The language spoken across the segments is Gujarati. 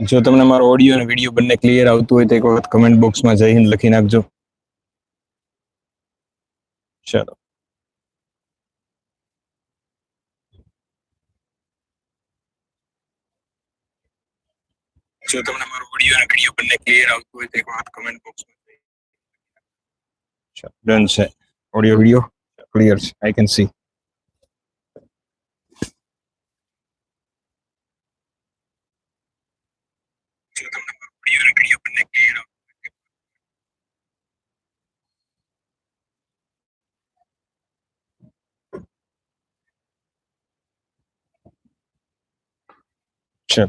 જો તમને મારો ઓડિયો અને વીડિયો બંને ક્લિયર આવતું હોય તો એક વખત કમેન્ટ બોક્સમાં હિન્દ લખી નાખજો. ચલો. જો તમને મારો ઓડિયો અને વીડિયો બંને ક્લિયર આવતું હોય તો એક વખત કમેન્ટ બોક્સમાં ડન છે. ઓડિયો વીડિયો ક્લિયર છે. આઈ કેન સી જો તમને મારો ઓડિયો અને વીડિયો બંને ક્લિયર આવતું છે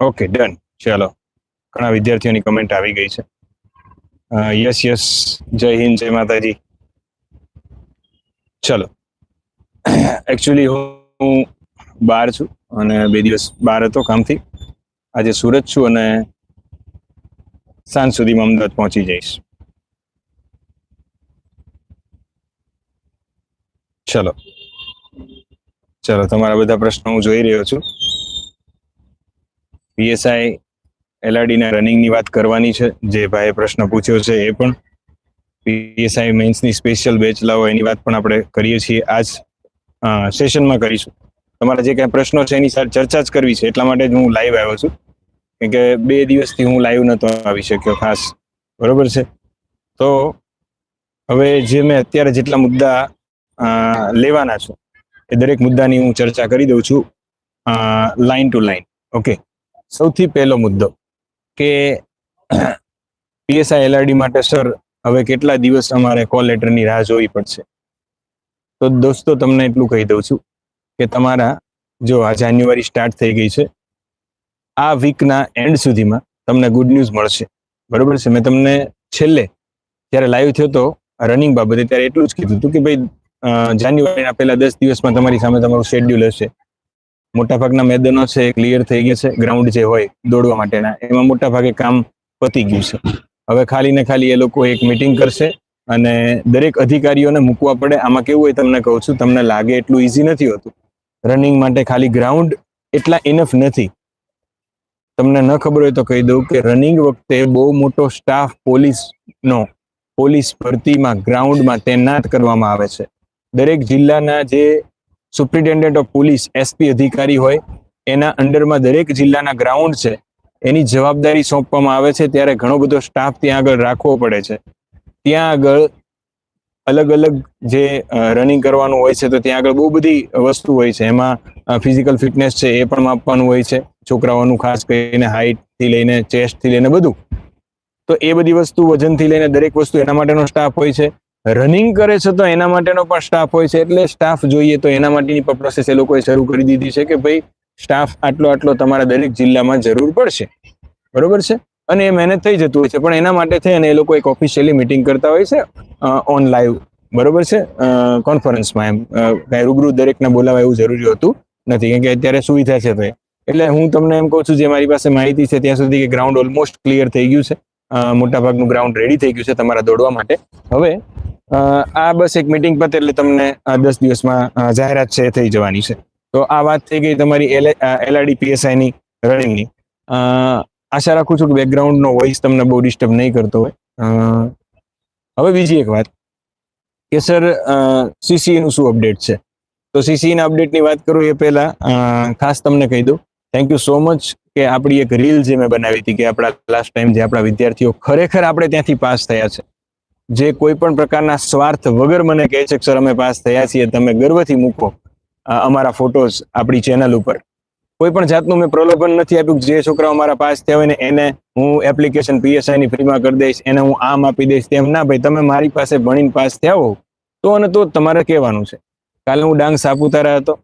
ઓકે ડન ચાલો. ઘણા વિદ્યાર્થીઓની કમેન્ટ આવી ગઈ છે. યસ યસ જય હિન્દ, જય માતાજી. ચલો. એકચ્યુઅલી હું બહાર છું અને બે દિવસ બહાર હતો કામથી. આજે સુરત છું અને સાંજ સુધીમાં અમદાવાદ પહોંચી જઈશ. ચલો. ચલો, તમારા બધા પ્રશ્નો હું જોઈ રહ્યો છું. પીએસઆઈ એલઆરડીના રનિંગની વાત કરવાની છે. જે ભાઈએ પ્રશ્ન પૂછ્યો છે એ પણ પીએસઆઈ મેન્સની સ્પેશિયલ બેચ લાવો એની વાત પણ આપણે કરીએ છીએ આજ સેશનમાં કરીશું. તમારા જે કાંઈ પ્રશ્નો છે એની સાથે ચર્ચા જ કરવી છે, એટલા માટે જ હું લાઈવ આવ્યો છું. કેમ કે બે દિવસથી હું લાઈવ નહોતો આવી શક્યો ખાસ. બરોબર છે? તો હવે જે મેં અત્યારે જેટલા મુદ્દા લેવાના છું, એ દરેક મુદ્દાની હું ચર્ચા કરી દઉં છું લાઈન ટુ લાઈન ઓકે સૌથી પહેલો મુદ્દો કે પીએસઆઈ એલઆરડી માટે સર હવે કેટલા દિવસ અમારે કોલ લેટરની રાહ જોવી પડશે? તો દોસ્તો, તમને એટલું કહી દઉં છું કે તમારા જો આ જાન્યુઆરી સ્ટાર્ટ થઈ ગઈ છે, આ વીકના એન્ડ સુધીમાં તમને ગુડ ન્યૂઝ મળશે. બરોબર છે? મેં તમને છેલ્લે જ્યારે લાઈવ થયો તો રનિંગ બાબતે ત્યારે એટલું જ કીધું હતું કે ભાઈ જાન્યુઆરીના પહેલા દસ દિવસમાં તમારી સામે તમારું શેડ્યુલ હશે. મોટાભાગના મેદાનો છે ક્લિયર થઈ ગયા છે ગ્રાઉન્ડ જે હોય દોડવા માટેના, એમાં મોટાભાગે કામ પતી ગયું છે. હવે ખાલી ને ખાલી એ લોકો એક મિટિંગ કરશે અને દરેક અધિકારીઓને મૂકવા પડે. આમાં કેવું હોય તમને કહું છું, તમને લાગે એટલું ઈઝી નથી હોતું. રનિંગ માટે ખાલી ગ્રાઉન્ડ એટલા ઇનફ નથી. તમને ન ખબર હોય તો કહી દઉં કે રનિંગ વખતે બહુ મોટો સ્ટાફ પોલીસનો પોલીસ ભરતીમાં ગ્રાઉન્ડમાં તૈનાત કરવામાં આવે છે. દરેક જિલ્લાના જે સુપ્રિન્ટેન્ડન્ટ ઓફ પોલીસ એસપી અધિકારી હોય, એના અંડરમાં દરેક જિલ્લાના ગ્રાઉન્ડ છે, એની જવાબદારી સોંપવામાં આવે છે, ત્યારે ઘણો બધો સ્ટાફ ત્યાં આગળ રાખવો પડે છે. ત્યાં આગળ અલગ અલગ જે રનિંગ કરવાનું હોય છે, તો ત્યાં આગળ બહુ બધી વસ્તુ હોય છે. એમાં ફિઝિકલ ફિટનેસ છે, એ પણ માપવાનું હોય છે, છોકરાઓનું ખાસ કરીને હાઇટથી લઈને ચેસ્ટથી લઈને બધું. તો એ બધી વસ્તુ વજનથી લઈને દરેક વસ્તુ એના માટેનો સ્ટાફ હોય છે. રનિંગ કરે છે તો એના માટેનો પણ સ્ટાફ હોય છે. એટલે સ્ટાફ જોઈએ તો એના માટેની પણ પ્રોસેસ એ લોકોએ શરૂ કરી દીધી છે કે ભાઈ સ્ટાફ આટલો આટલો તમારા દરેક જિલ્લામાં જરૂર પડશે. બરોબર છે? અને એ મહેનત થઈ જતું હોય છે. પણ એના માટે થઈ અને એ લોકો એક ઓફિશિયલી મિટિંગ કરતા હોય છે ઓન લાઈવ બરોબર છે? કોન્ફરન્સમાં એમ. કાંઈ રૂબરૂ દરેકને બોલાવવા એવું જરૂરી હોતું નથી. કેમ કે અત્યારે સુવિધા છે તો એટલે હું તમને એમ કહું છું, જે મારી પાસે માહિતી છે ત્યાં સુધી કે ગ્રાઉન્ડ ઓલમોસ્ટ ક્લિયર થઈ ગયું છે. મોટાભાગનું ગ્રાઉન્ડ રેડી થઈ ગયું છે તમારા દોડવા માટે. હવે આ બસ એક મિટિંગ પતે એટલે તમને દસ દિવસમાં જાહેરાત છે થઈ જવાની છે. તો આ વાત થઈ ગઈ તમારી એલઆરડી પીએસઆઈની રનિંગની આશા રાખું છું કે બેકગ્રાઉન્ડનો વોઇસ તમને બહુ ડિસ્ટર્બ નહીં કરતો હોય. હવે બીજી એક વાત. કે સર સીસી નું શું અપડેટ છે? તો સીસી ના અપડેટની વાત કરું એ પહેલા ખાસ તમને કહી દઉં. થેન્ક યુ સો મચ કે આપણી એક રીલ જે મેં બનાવી હતી કે આપણા લાસ્ટ ટાઈમ જે આપણા વિદ્યાર્થીઓ ખરેખર આપણે ત્યાંથી પાસ થયા છે. જે કોઈ પણ પ્રકારના સ્વાર્થ વગર મને કહે છે કે, સર, અમે પાસ થયા છીએ, તમે ગર્વથી મૂકો અમારા ફોટોઝ આપણી ચેનલ ઉપર. કોઈ પણ જાતનું મેં પ્રલોભન નથી આપ્યું જે છોકરાઓ મારા પાસ થયા હોય ને એને હું એપ્લિકેશન પીએસઆઈની ફ્રીમાં કરી દઈશ, એને હું આમ આપી દઈશ, તેમ ના ભાઈ, તમે મારી પાસે ભણીને પાસ થયા હો તો અને તો તમારે કહેવાનું છે. કાલે હું ડાંગ સાપુતારા હતો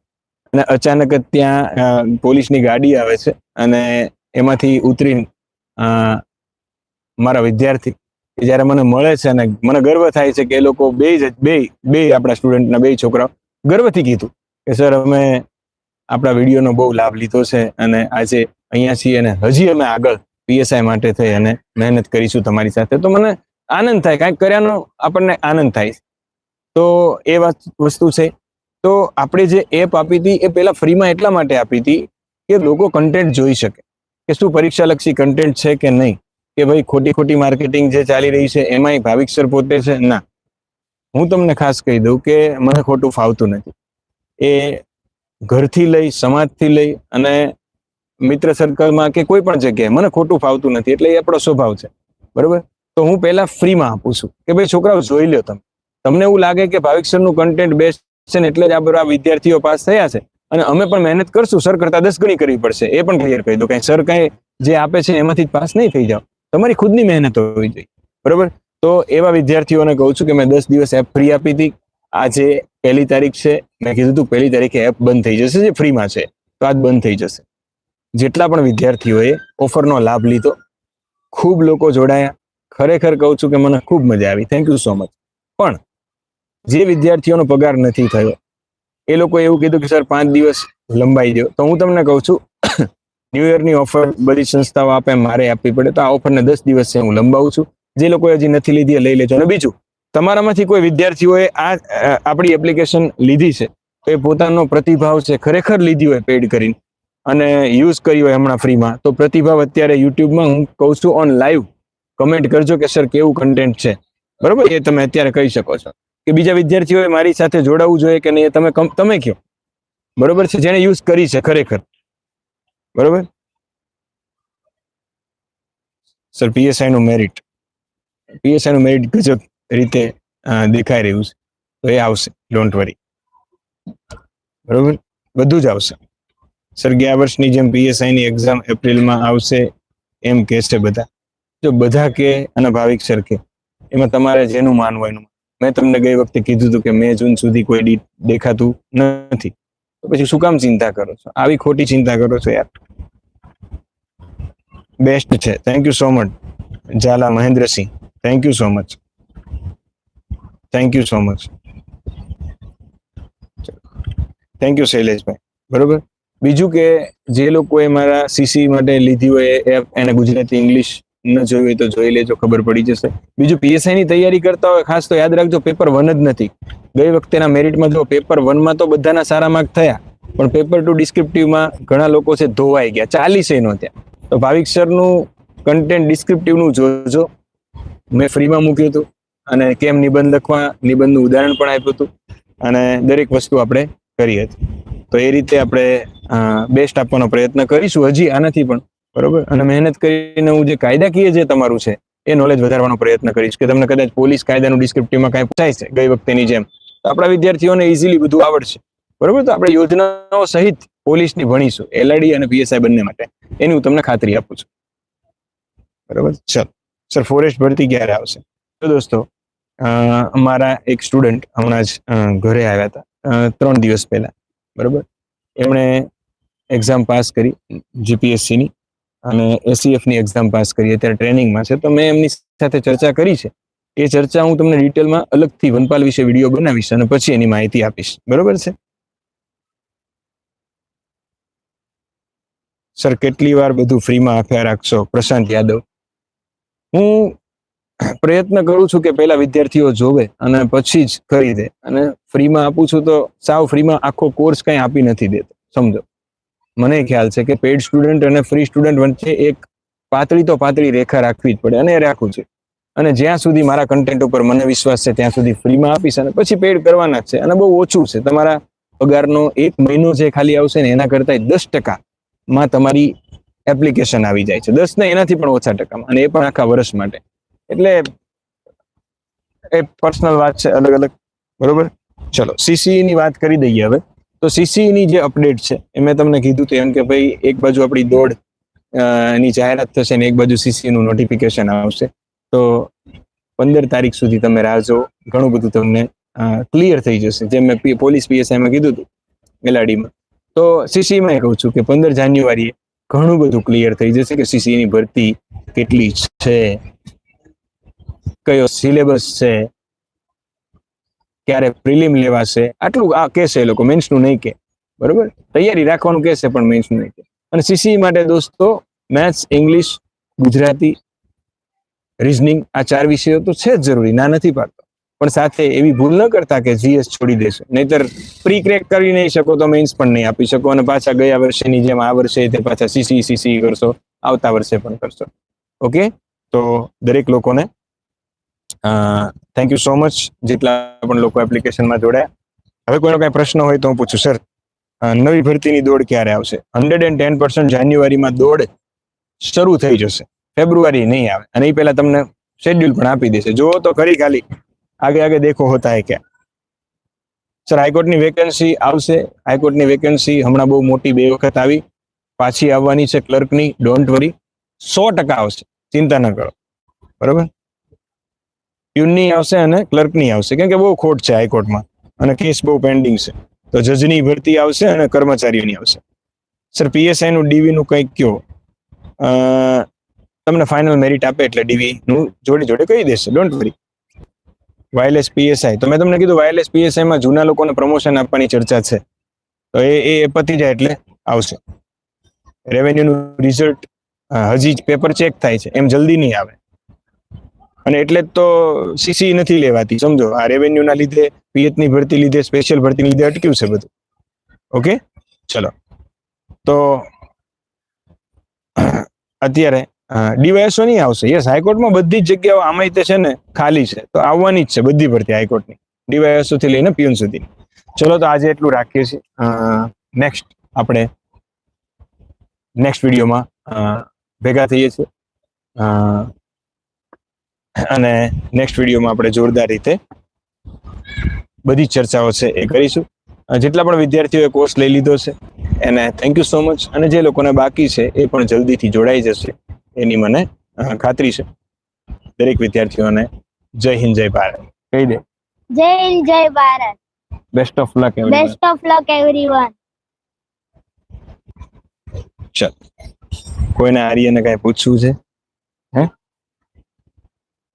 અને અચાનક જ ત્યાં પોલીસની ગાડી આવે છે અને એમાંથી ઉતરીને મારા વિદ્યાર્થી જ્યારે મને મળે છે અને મને ગર્વ થાય છે કે એ લોકો બે બે બે આપણા સ્ટુડન્ટના બે છોકરાઓ ગર્વથી કીધું કે, સર, અમે આપણા વિડીયોનો બહુ લાભ લીધો છે અને આજે અહીંયા છીએ અને હજી અમે આગળ પીએસઆઈ માટે થઈ અને મહેનત કરીશું તમારી સાથે. તો મને આનંદ થાય, કાંઈક કર્યાનો આપણને આનંદ થાય તો એ વાત, વસ્તુ છે. તો આપણે જે એપ આપી હતી, એ પહેલાં ફ્રીમાં એટલા માટે આપી હતી કે લોકો કન્ટેન્ટ જોઈ શકે. કે શું પરીક્ષાલક્ષી કન્ટેન્ટ છે કે નહીં? કે ભાઈ ખોટી ખોટી માર્કેટિંગ જે ચાલી રહી છે, એમાંય ભાવિક સર પોતે છે? ના. હું તમને ખાસ કહી દઉં કે મને ખોટું ફાવતું નથી. એ ઘરથી લઈ, સમાજથી લઈ અને મિત્ર સર્કલમાં કે કોઈ પણ જગ્યાએ મને ખોટું ફાવતું નથી, એટલે એ આપણો સ્વભાવ છે. બરોબર? તો હું પહેલા ફ્રીમાં આપું છું કે ભાઈ છોકરાઓ જોઈ લો તમે. તમને એવું લાગે કે ભાવિક સરનું કન્ટેન્ટ બેસ્ટ છે ને એટલે જ આ વિદ્યાર્થીઓ પાસ થયા છે. અને અમે પણ મહેનત કરશું, સર કરતા દસ ગણી કરવી પડશે. એ પણ ક્લિયર કહી દો કાંઈ સર કાંઈ જે આપે છે એમાંથી જ પાસ નહીં થઈ જાવ તમારી ખુદની મહેનત હોવી જોઈએ. બરોબર? તો એવા વિદ્યાર્થીઓને કહું છું કે મેં દસ દિવસ એપ ફ્રી આપી હતી. આજે પહેલી તારીખ છે. મેં કીધું હતું પહેલી તારીખે એપ બંધ થઈ જશે જે ફ્રીમાં છે. તો આજ બંધ થઈ જશે. જેટલા પણ વિદ્યાર્થીઓએ ઓફરનો લાભ લીધો, ખૂબ લોકો જોડાયા. ખરેખર કહું છું કે મને ખૂબ મજા આવી. થેન્ક યુ સો મચ પણ જે વિદ્યાર્થીઓનો પગાર નથી થયો, એ લોકો એવું કીધું કે, સર, પાંચ દિવસ લંબાઈ દો તો હું તમને કહું છું ન્યૂ યરની ઓફર બધી સંસ્થાઓ આપે, મારે આપવી પડે. તો આ ઓફરને દસ દિવસ છે હું લંબાવું છું. જે લોકોએ હજી નથી લીધી લઈ લેજો. અને બીજું, તમારામાંથી કોઈ વિદ્યાર્થીઓએ આ આપણી એપ્લિકેશન લીધી છે, તો એ પોતાનો પ્રતિભાવ છે, ખરેખર લીધી હોય પેડ કરીને, અને યુઝ કરી હોય હમણાં ફ્રીમાં તો પ્રતિભાવ અત્યારે યુટ્યુબમાં હું કહું છું ઓન લાઈવ કમેન્ટ કરજો કે સર કેવું કન્ટેન્ટ છે? બરોબર? એ તમે અત્યારે કહી શકો છો. કે બીજા વિદ્યાર્થીઓએ મારી સાથે જોડાવવું જોઈએ કે નહીં, એ તમે તમે કહો. બરોબર છે? જેને યુઝ કરી છે ખરેખર. બરોબર? સર પીએસઆઈ નું મેરિટ પીએસઆઈ નું મેરિટ ગજબ રીતે દેખાઈ રહ્યું છે. તો એ આવશે ડોન્ટ વરી બરોબર? બધું જ આવશે. સર ગયા વર્ષની જેમ પીએસઆઈ ની એક્ઝામ એપ્રિલમાં આવશે, એમ કે છે બધા. જો બધા કે અને ભાવિક સર કે, એમાં તમારે જેનું માનવું એનું મેં તમને ગઈ વખતે કીધું હતું કે મે જૂન સુધી કોઈ દેખાતું નથી. તો પછી શું કામ ચિંતા કરો છો? આવી ખોટી ચિંતા કરો છો યાર. બેસ્ટ છે. Thank you so much Jhala Mahendrasinh. Thank you so much thank you so much thank you Shaileshbhai. બરોબર? બીજું કે જે લોકોએ મારા સીસી માટે લીધી હોય એપ એને ગુજરાતી ઇંગ્લિશ ન જોઈ હોય તો જોઈ લેજો, ખબર પડી જશે. બીજું પીએસઆઈ ની તૈયારી કરતા હોય, ખાસ તો યાદ રાખજો પેપર વન જ નથી. ગઈ વખતેના મેરિટમાં જો પેપર વનમાં તો બધાના સારા માર્ક થયા. પણ પેપર ટુ ડિસ્ક્રિપ્ટિવમાં ઘણા લોકો છે ધોવાઈ ગયા. ચાલીસે નો ત્યાં તો ભાવિક સરનું કન્ટેન્ટ ડિસ્ક્રિપ્ટિવનું જોજો. મેં ફ્રીમાં મૂક્યું હતું અને કેમ નિબંધ લખવા, નિબંધનું ઉદાહરણ પણ આપ્યું હતું અને દરેક વસ્તુ આપણે કરી હતી. તો એ રીતે આપણે બેસ્ટ આપવાનો પ્રયત્ન કરીશું. હજી આનાથી પણ, બરોબર? અને મહેનત કરીને હું જે કાયદાકીય જે તમારું છે, એ નોલેજ વધારવાનો પ્રયત્ન કરીશ કે તમને કદાચ પોલીસ કાયદાનું ડિસ્ક્રિપ્ટિવમાં કાંઈ પૂછાય છે ગઈ વખતેની જેમ. તો આપણા વિદ્યાર્થીઓને ઇઝીલી બધું આવડશે. બરોબર? તો આપણે યોજનાઓ સહિત પોલીસની ભણીશું એલઆઈડી અને પીએસઆઈ બંને માટે. એની હું તમને ખાતરી આપું છું. બરોબર? ચલો. સર, ફોરેસ્ટ ભરતી ક્યારે આવશે? તો દોસ્તો અમારા એક સ્ટુડન્ટ હમણાં જ ઘરે આવ્યા હતા. ત્રણ દિવસ પહેલા. બરોબર? એમણે એક્ઝામ પાસ કરી જીપીએસસીની અને એસીએફની એક્ઝામ પાસ કરી. અત્યારે ટ્રેનિંગમાં છે. તો મેં એમની સાથે ચર્ચા કરી છે. એ ચર્ચા હું તમને ડિટેલમાં અલગથી વનપાલ વિશે વીડિયો બનાવીશ અને પછી એની માહિતી આપીશ. બરોબર છે? સર કેટલી વાર બધું ફ્રીમાં આપ્યા રાખશો? પ્રશાંત યાદવ. હું પ્રયત્ન કરું છું કે પહેલા વિદ્યાર્થીઓ જોવે અને પછી જ ખરીદે. અને ફ્રીમાં આપું છું તો સાવ ફ્રીમાં આખો કોર્સ કંઈ આપી નથી દેતો. સમજો? મને ખ્યાલ છે કે પેડ સ્ટુડન્ટ અને ફ્રી સ્ટુડન્ટ વચ્ચે એક પાતળી તો પાતળી રેખા રાખવી જ પડે અને એ રાખું છું. અને જ્યાં સુધી મારા કન્ટેન્ટ ઉપર મને વિશ્વાસ છે, ત્યાં સુધી ફ્રીમાં આપીશ અને પછી પેડ કરવાના છે. અને બહુ ઓછું છે. તમારા પગારનો એક મહિનો જે ખાલી આવશે ને એના કરતા દસ ટકામાં તમારી એપ્લિકેશન આવી જાય છે. દસ ને એનાથી પણ ઓછા ટકામાં. અને એ પણ આખા વર્ષ માટે. એટલે એ પર્સનલ વાત છે અલગ અલગ. બરોબર? ચલો સીસી ની વાત કરી દઈએ હવે. તો સીસી ની જે અપડેટ છે, એ મેં તમને કીધું હતું એમ કે ભાઈ, એક બાજુ આપણી દોડની જાહેરાત થશે ને એક બાજુ સીસી નું નોટિફિકેશન આવશે. તો પંદર તારીખ સુધી તમે રાહ જો ઘણું બધું તમને ક્લિયર થઈ જશે. જેમ મેં પોલીસ પીએસઆઈમાં કીધું હતું એલઆરડીમાં તો સીસીમાં કહું છું કે પંદર જાન્યુઆરીએ ઘણું બધું ક્લિયર થઈ જશે કે સીસી ની ભરતી કેટલી છે, કયો સિલેબસ છે, ક્યારે પ્રિલિમ લેવાશે, આટલું આ કહેશે એ લોકો મેન્સનું નહીં કે, બરોબર? તૈયારી રાખવાનું કહેશે પણ મેન્સનું નહીં કે. અને સીસી માટે દોસ્તો મેથ્સ ઇંગ્લિશ ગુજરાતી રિઝનિંગ આ ચાર વિષયો તો છે જ જરૂરી, ના નથી પાડતો. પણ સાથે એવી ભૂલ ન કરતા કે જીએસ છોડી દેશો. નહીતર પ્રી ક્રેક કરી નહીં શકો તો મેન્સ પણ નહીં આપી શકો અને પાછા ગયા વર્ષેની જેમ આ વર્ષે તે પાછા સીસી સીસી કરશો, આવતા વર્ષે પણ કરશો. ઓકે? તો દરેક લોકોને થેન્ક યુ સો મચ જેટલા પણ લોકો એપ્લિકેશનમાં જોડાયા. હવે કોઈનો કાંઈ પ્રશ્ન હોય તો હું પૂછું સર નવી ભરતીની દોડ ક્યારે આવશે? હંડ્રેડ એન્ડ ટેન પર્સન્ટ જાન્યુઆરીમાં દોડ શરૂ થઈ જશે. ફેબ્રુઆરી નહીં આવે. અને એ પહેલાં તમને શેડ્યુલ પણ આપી દેશે. જુઓ તો ખરી ખાલી. આગે આગે દેખો હોતા હે ક્યાં? સર હાઈકોર્ટની વેકેન્સી આવશે. હાઈકોર્ટની વેકેન્સી હમણાં બહુ મોટી બે વખત આવી. પાછી આવવાની છે ક્લર્કની ડોન્ટ વરી સો ટકા આવશે. ચિંતા ન કરો. બરોબર? યુનની આવશે અને ક્લર્કની આવશે. કેમ કે બહુ ખોટ છે હાઈકોર્ટમાં. અને કેસ બહુ પેન્ડિંગ છે. તો જજની ભરતી આવશે અને કર્મચારીઓની આવશે. સર પીએસઆઈ નું ડીવી કંઈક કયો? તમને ફાઇનલ મેરિટ આપે એટલે ડીવી નું જોડે જોડે કહી દેશે. ડોન્ટ વરી વાયરલેસ પીએસઆઈ તો મેં તમને કીધું વાયરલેસ પીએસઆઈમાં જૂના લોકોને પ્રમોશન આપવાની ચર્ચા છે. તો એ એ પતી જાય એટલે આવશે. રેવન્યુનું રિઝલ્ટ હજી જ પેપર ચેક થાય છે. એમ જલ્દી નહીં આવે. અને એટલે જ તો સીસી નથી લેવાતી, સમજો. આ રેવન્યુના લીધે પીએચની ભરતી લીધે સ્પેશિયલ ભરતી લીધે અટક્યું છે બધું. ઓકે ચલો. તો, અત્યારે ડીવાયએસઓ નહીં આવશે. યસ, હાઈકોર્ટમાં બધી જ જગ્યાઓ આમાંય તે છે ને ખાલી છે. તો આવવાની જ છે બધી ભરતી હાઈકોર્ટની. ડીવાયએસઓ થી લઈને પીએન સુધી ચલો, તો આજે એટલું રાખીએ છીએ. નેક્સ્ટ આપણે નેક્સ્ટ વિડીયોમાં ભેગા થઈએ છીએ. અને નેક્સ્ટ વિડીયોમાં આપણે જોરદાર રીતે બધી ચર્ચાઓ છે એ કરીશું. જેટલા પણ વિદ્યાર્થીઓએ કોર્સ લઈ લીધો છે, એને થેન્ક યુ સો મચ અને જે લોકોને બાકી છે એ પણ જલ્દીથી જોડાઈ જશે. એની મને ખાતરી છે. દરેક વિદ્યાર્થીઓને જય હિન્દ જય ભારત. કહી દે. જય હિન્દ જય Bharat. Best of luck best of luck everyone ચલ. કોઈને આર્યને કઈ પૂછવું છે?